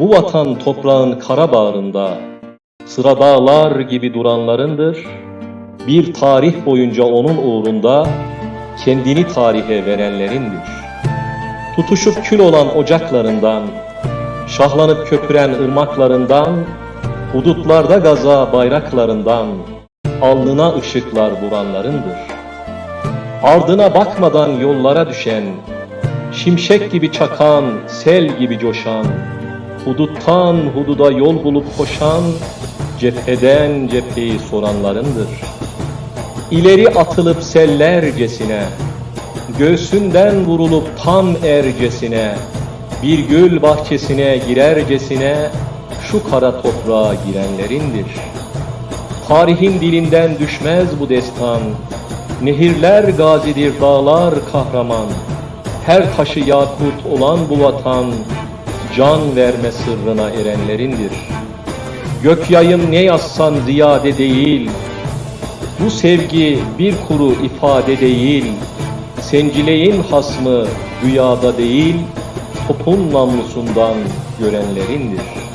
bu vatan toprağın kara bağrında sıra dağlar gibi duranlarındır. Bir tarih boyunca onun uğrunda kendini tarihe verenlerindir. Tutuşup kül olan ocaklarından, şahlanıp köpüren ırmaklarından, hudutlarda gaza bayraklarından, alnına ışıklar vuranlarındır. Ardına bakmadan yollara düşen, şimşek gibi çakan, sel gibi coşan, huduttan hududa yol bulup koşan, cepheden cepheyi soranlarındır. İleri atılıp sellercesine, göğsünden vurulup tam ercesine, bir gül bahçesine girercesine, şu kara toprağa girenlerindir. Tarihin dilinden düşmez bu destan, nehirler gazidir, dağlar kahraman, her taşı yakut olan bu vatan, can verme sırrına erenlerindir. Gök yayın ne yazsan ziyade değil, bu sevgi bir kuru ifade değil, sencileyin hasmı rüyada değil, topun namlusundan görenlerindir.